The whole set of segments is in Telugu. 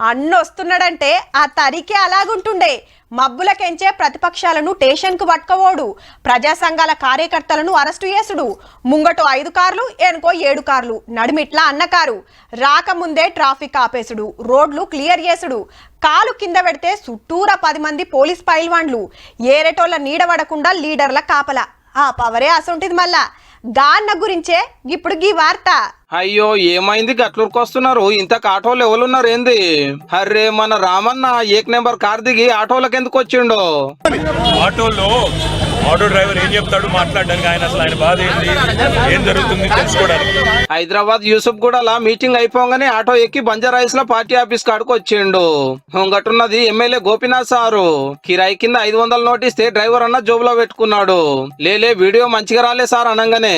అన్న వస్తున్నాడంటే ఆ తరికే అలాగుంటుండే. మబ్బులకెంచే ప్రతిపక్షాలను టేషన్కు పట్టుకోవోడు. ప్రజా సంఘాల కార్యకర్తలను అరెస్టు చేసుడు. ముంగటో ఐదు కార్లు ఎనుకో ఏడు కార్లు. నడిమిట్లా అన్న కారు. రాకముందే ట్రాఫిక్ ఆపేసుడు. రోడ్లు క్లియర్ చేసుడు. కాలు కింద పెడితే చుట్టూరా పది మంది పోలీస్ పైల్వాన్లు. ఏరేటోళ్ళ నీడబడకుండా లీడర్ల కాపల. ఆ పవరే అసొంటిది మళ్ళా. గాన్న గురించే ఇప్పుడు గీ వార్త. అయ్యో ఏమైంది? గట్లూరుకొస్తున్నారు ఇంత ఆటోలు ఎవరున్నారు ఏంది? అరే మన రామన్న ఏక్ నెంబర్ కార్ దిగి ఆటోలకు ఎందుకు వచ్చిండో? ఆటోలో ఆటో డ్రైవర్ ఏం చెప్తాడు మాట్లాడడానికి ఆయన అసలు ఆయన బాధ ఏంటి ఏం జరుగుతుంది తెలుసుకోవడానికి? హైదరాబాద్ యూసుఫ్ కూడా మీటింగ్ అయిపోగానే ఆటో ఎక్కి బంజారాయిస్లో పార్టీ ఆఫీస్ కాడికి వచ్చిండు. గట్టున్నది ఎమ్మెల్యే గోపీనాథ్ సారు. కిరాయి కింద ఐదు వందల నోటిస్తే డ్రైవర్ అన్న జోబులో పెట్టుకున్నాడు. లేలే వీడియో మంచిగా రాలే సార్ అనగానే.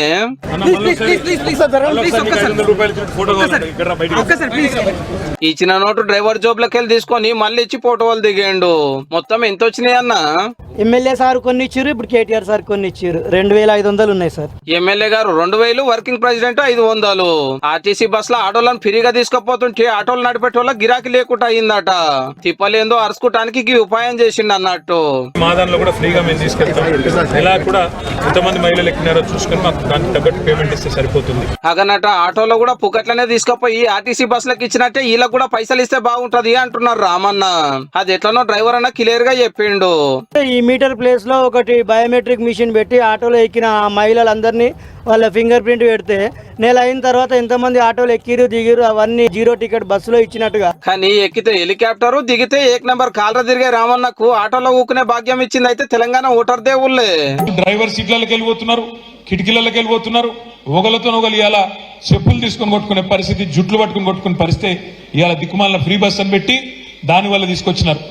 ఇచ్చిన నోటు డ్రైవర్ జోబులోకి వెళ్ళి తీసుకొని మళ్ళీ ఇచ్చి ఫోటోలు దిగిండు. మొత్తం ఎంత వచ్చినాయి అన్న? ఎమ్మెల్యే సార్ కొన్ని ఇచ్చారు ఇప్పుడు కేటీఆర్ సార్ కొన్ని ఇచ్చారు. రెండు వేల ఐదు వందలు ఉన్నాయి సార్. ఎమ్మెల్యే గారు రెండు వేలు వర్కింగ్ ప్రెసిడెంట్ ఐదు వందలు. ఆర్టీసీ బస్లో ఆటోలను ఫ్రీగా తీసుకుపోతుంటే ఆటోలు నడిపేటోళ్ళ గిరాకీ లేకుండా అయిందట. తిప్పలేందో అరుచుకోవటానికి ఉపాయం చేసిండు అన్నట్టు. మా దాంట్లో కూడా ఫ్రీగా మేము తీసుకెళ్తాం. ఇలా కూడా ఎంతమంది మహిళలు ఎక్కినారో చూసుకొని మాకు దానికి తగ్గట్టు పేమెంట్ ఇస్తే సరిపోతుంది. అగనట ఆటోలో కూడా పుకట్లనే తీసుకుపోయి ఆర్టీసీ బస్సులకు ఇచ్చినట్టే వీళ్ళకి కూడా పైసలు ఇస్తే బాగుంటది అంటున్నారు రామన్న. అది ఎట్లనో డ్రైవర్ అన్న క్లియర్గా చెప్పిండు. ఈ మీటర్ ప్లేస్లో ఒకటి బయోమెట్రిక్ మిషన్ పెట్టి ఆటోలో ఎక్కిన ఆ మహిళలందరినీ వాళ్ళ ఫింగర్ ప్రింట్ పెడితే నెల అయిన తర్వాత ఎంతమంది ఆటోలు ఎక్కిరు దిగిరు అవన్నీ జీరో టికెట్ బస్సులో ఇచ్చినట్టుగా. కానీ ఎక్కితే హెలికాప్టర్ దిగితే ఏక్ నెంబర్ కాలర తిరిగే రామన్నకు ఆటోలో ఊకునే భాగ్యం ఇచ్చింది అయితే తెలంగాణ ఓటర్ దేవుళ్ళే. డ్రైవర్ సీట్లకి వెళ్ళిపోతున్నారు కిటికీలకి వెళ్ళిపోతున్నారు ఒకలతో ఒకరు ఇవాళ చెప్పులు తీసుకొని కొట్టుకునే పరిస్థితి జుట్లు పట్టుకొని కొట్టుకునే పరిస్థితి ఇవాళ దిక్కుమాలిన ఫ్రీ బస్ అని పెట్టి దాని వల్ల తీసుకొచ్చినారు.